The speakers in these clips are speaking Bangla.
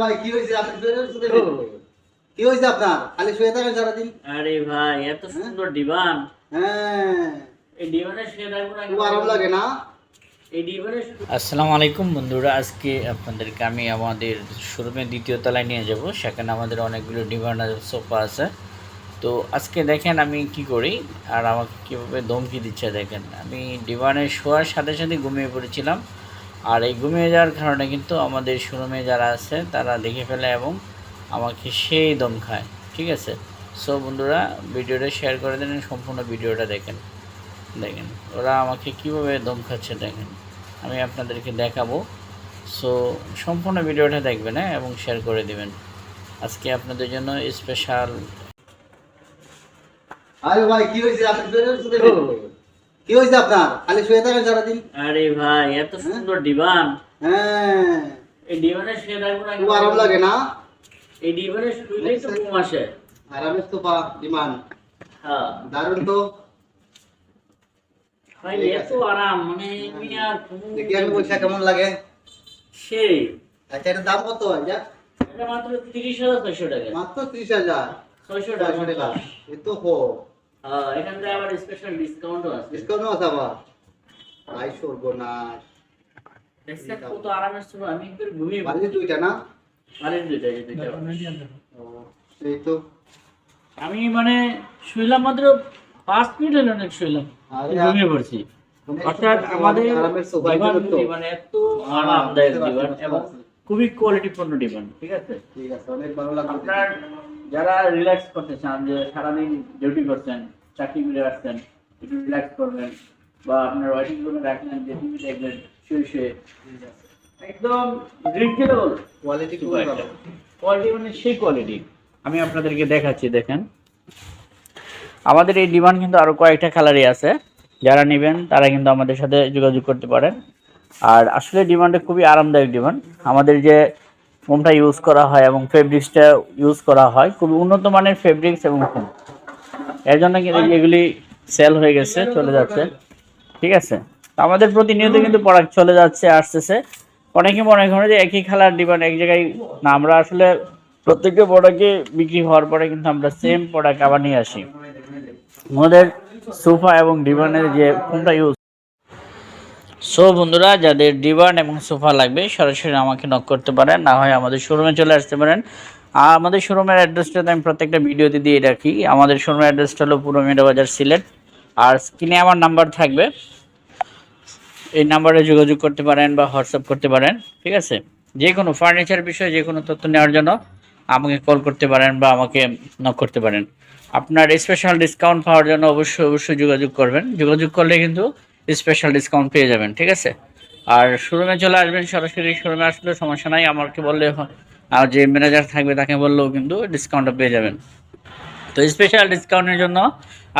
ভাই কি হয়েছে? আপনি। কি আপনার? খালি শুয়ে থাকেন সারাদিন। আরে ভাই এত সুন্দর ডিভান। হ্যাঁ। এই ডিভানে শুয়ে থাকব খুব আরাম লাগে না? আসসালামু আলাইকুম বন্ধুরা আজকে আপনাদেরকে আমি আমাদের শোরুমের দ্বিতীয় তলায় নিয়ে যাব। সেখানে আমাদের অনেকগুলো ডিভান সোফা আছে। তো আজকে দেখেন আমি কি করি আর আমাকে কীভাবে ধমকি দিচ্ছে দেখেন। আমি ডিভানে শোয়ার সাথে সাথে ঘুমিয়ে পড়েছিলাম। আর এই ঘুমিয়ে যাওয়ার কারণে কিন্তু আমাদের শোরুমে যারা আছে তারা দেখে ফেলে এবং আমাকে সেই দম খায়। ঠিক আছে? সো বন্ধুরা ভিডিওটা শেয়ার করে দেন সম্পূর্ণ ভিডিওটা দেখেন। দেখেন ওরা আমাকে কীভাবে দম খাচ্ছে দেখেন। আমি আপনাদেরকে দেখাবো। সো সম্পূর্ণ ভিডিওটা দেখবেন হ্যাঁ এবং শেয়ার করে দেবেন। আজকে আপনাদের জন্য স্পেশাল আরে ভাই কি হয়েছে? আপনি। কি হয়েছে আপনার? খালি শুয়ে থাকেন সারাদিন? আরে ভাই এত সুন্দর ডিভান হ্যাঁ। এই ডিভানে শুয়ে থাকব না খুব আরাম লাগে না? এই ডিভানে শুইলেই তো ঘুম আসে। আরামের তো পা ডিমান হ্যাঁ। দারুণ তো। ভাই এত আরাম মানে আমি দেখি আমি পয়সা কেমন লাগে? সেই। আচ্ছা এটার দাম কত? এটা? মাত্র তিরিশ হাজার ছয়শো টাকা। মাত্র ত্রিশ হাজার। ছয়শো টাকা। এ তো হো আবার স্পেশাল ডিসকাউন্টও আছে। ডিসকাউন্ট আছে আবার। আই সর্বনাশ। দেখছেন কত আরামের ছিল আমি একটু ঘুমিয়ে বাড়িতে দুইটা না? বাড়ির দুইটা দুইটা। সেই তো। আমি মানে শুইলাম মাত্র পাঁচ মিনিট হলো অনেক শুইলাম। ঘুমিয়ে পড়ছি। মানে অর্থাৎ এত আমাদের মানে এত আরামদায়ক এবং খুবই কোয়ালিটিপূর্ণ ঠিক আছে? ঠিক আছে অনেক ভালো লাগল। আপনার যারা রিল্যাক্স করতে চান যে সারাদিন ডিউটি করছেন চাকরি করে আসছেন একটু রিল্যাক্স করবেন বা আপনার ওয়াইটিং রুমে রাখলেন যে টিভি দেখবেন শুয়ে শুয়ে। একদম রিজনেবল কোয়ালিটি কোয়ালিটি মানে সেই কোয়ালিটি আমি আপনাদেরকে দেখাচ্ছি দেখেন। আমাদের এই ডিমান্ড কিন্তু আরও কয়েকটা কালারই আছে। যারা নেবেন তারা কিন্তু আমাদের সাথে যোগাযোগ করতে পারেন। আর আসলে ডিমান্ডে খুবই আরামদায়ক ডিমান্ড। আমাদের যে ফোমটা ইউজ করা হয় এবং ফেব্রিক্সটা ইউজ করা হয়। খুবই উন্নত মানের ফেব্রিক্স এবং ফোম এর জন্য কিন্তু এগুলি সেল হয়ে গেছে, চলে যাচ্ছে। ঠিক আছে? আমাদের প্রতিনিয়ত কিন্তু প্রোডাক্ট চলে যাচ্ছে, আসতেছে। অনেকে মনে করে যে একই খেলার ডিমান্ড এক জায়গায় না, আমরা আসলে প্রত্যেকটা প্রোডাক্টে বিক্রি হওয়ার পরে কিন্তু আমরা সেম প্রোডাক্ট আবার নিয়ে আসি। আমাদের সোফা এবং ডিভানের যে ফোনটা ইউজ সো বন্ধুরা, যাদের ডিভান এবং সোফা লাগবে, সরাসরি আমাকে নক করতে পারেন। না হয় আমাদের শোরুমে চলে আসতে পারেন। আমাদের শোরুমের অ্যাড্রেসটা আমি প্রত্যেকটা ভিডিওতে দিয়ে রাখি। আমাদের শোরুমের অ্যাড্রেসটা হলো পুরো বাজার সিলেট। আর স্ক্রিনে আমার নাম্বার থাকবে। এই নাম্বারে যোগাযোগ করতে পারেন বা হোয়াটসঅ্যাপ করতে পারেন, ঠিক আছে? যে কোনো ফার্নিচার বিষয়ে যে কোনো তথ্য নেওয়ার জন্য আমাকে কল করতে পারেন বা আমাকে নক করতে পারেন। আপনার স্পেশাল ডিসকাউন্ট পাওয়ার জন্য অবশ্যই অবশ্যই যোগাযোগ করবেন। যোগাযোগ করলে কিন্তু স্পেশাল ডিসকাউন্ট পেয়ে যাবেন, ঠিক আছে? আর শোরুমে চলে আসবেন, সরাসরি শোরুমে আসলে, সমস্যা নাই, আমাকে বললে আর যে ম্যানেজার থাকবে তাকে বললেও কিন্তু ডিসকাউন্টটা পেয়ে যাবেন। তো স্পেশাল ডিসকাউন্টের জন্য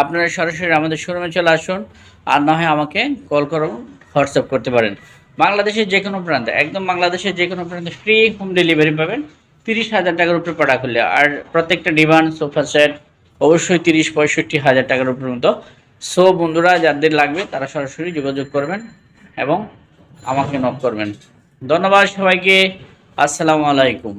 আপনারা সরাসরি আমাদের শোরুমে চলে আসুন, আর না হয় আমাকে কল করো, হোয়াটসঅ্যাপ করতে পারেন। বাংলাদেশের যে কোনো প্রান্তে, একদম বাংলাদেশের যে কোনো প্রান্তে ফ্রি হোম ডেলিভারি পাবেন, তিরিশ হাজার টাকার উপরে প্রোডাক্ট হলে। আর প্রত্যেকটা ডিভান সোফা সেট অবশ্যই তিরিশ, পঁয়ষট্টি হাজার টাকার উপর মতো সো বন্ধুরা, যাদের লাগবে তারা সরাসরি যোগাযোগ করবেন এবং আমাকে নক করবেন। ধন্যবাদ সবাইকে। আসসালামু আলাইকুম।